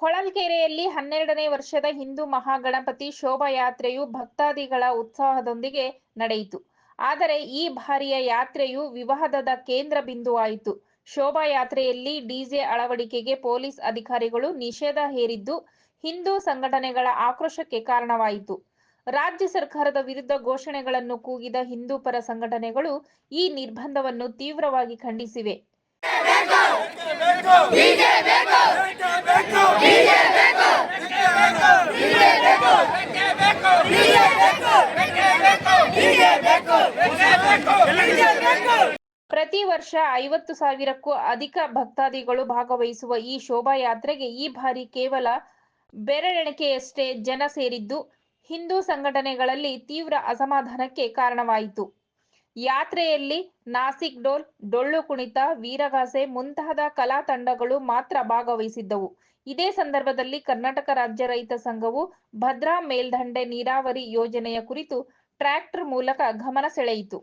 ಹೊಳಲ್ಕೆರೆಯಲ್ಲಿ ಹನ್ನೆರಡನೇ ವರ್ಷದ ಹಿಂದೂ ಮಹಾಗಣಪತಿ ಶೋಭಾಯಾತ್ರೆಯು ಭಕ್ತಾದಿಗಳ ಉತ್ಸಾಹದೊಂದಿಗೆ ನಡೆಯಿತು. ಆದರೆ ಈ ಬಾರಿಯ ಯಾತ್ರೆಯು ವಿವಾದದ ಕೇಂದ್ರ ಬಿಂದುವಾಯಿತು. ಶೋಭಾಯಾತ್ರೆಯಲ್ಲಿ ಡಿಜೆ ಅಳವಡಿಕೆಗೆ ಪೊಲೀಸ್ ಅಧಿಕಾರಿಗಳು ನಿಷೇಧ ಹೇರಿದ್ದು, ಹಿಂದೂ ಸಂಘಟನೆಗಳ ಆಕ್ರೋಶಕ್ಕೆ ಕಾರಣವಾಯಿತು. ರಾಜ್ಯ ಸರ್ಕಾರದ ವಿರುದ್ಧ ಘೋಷಣೆಗಳನ್ನು ಕೂಗಿದ ಹಿಂದೂ ಪರ ಸಂಘಟನೆಗಳು ಈ ನಿರ್ಬಂಧವನ್ನು ತೀವ್ರವಾಗಿ ಖಂಡಿಸಿವೆ. ಪ್ರತಿ ವರ್ಷ ಐವತ್ತು ಸಾವಿರಕ್ಕೂ ಅಧಿಕ ಭಕ್ತಾದಿಗಳು ಭಾಗವಹಿಸುವ ಈ ಶೋಭಾಯಾತ್ರೆಗೆ ಈ ಬಾರಿ ಕೇವಲ ಬೆರಳೆಣಿಕೆಯಷ್ಟೇ ಜನ ಸೇರಿದ್ದು ಹಿಂದೂ ಸಂಘಟನೆಗಳಲ್ಲಿ ತೀವ್ರ ಅಸಮಾಧಾನಕ್ಕೆ ಕಾರಣವಾಯಿತು. ಯಾತ್ರೆಯಲ್ಲಿ ನಾಸಿಕ್ ಡೋಲ್, ಡೊಳ್ಳು ಕುಣಿತ, ವೀರಗಾಸೆ ಮುಂತಾದ ಕಲಾ ತಂಡಗಳು ಮಾತ್ರ ಭಾಗವಹಿಸಿದ್ದವು. ಇದೇ ಸಂದರ್ಭದಲ್ಲಿ ಕರ್ನಾಟಕ ರಾಜ್ಯ ರೈತ ಸಂಘವು ಭದ್ರಾ ಮೇಲ್ದಂಡೆ ನೀರಾವರಿ ಯೋಜನೆಯ ಕುರಿತು ಟ್ರ್ಯಾಕ್ಟರ್ ಮೂಲಕ ಗಮನ ಸೆಳೆಯಿತು.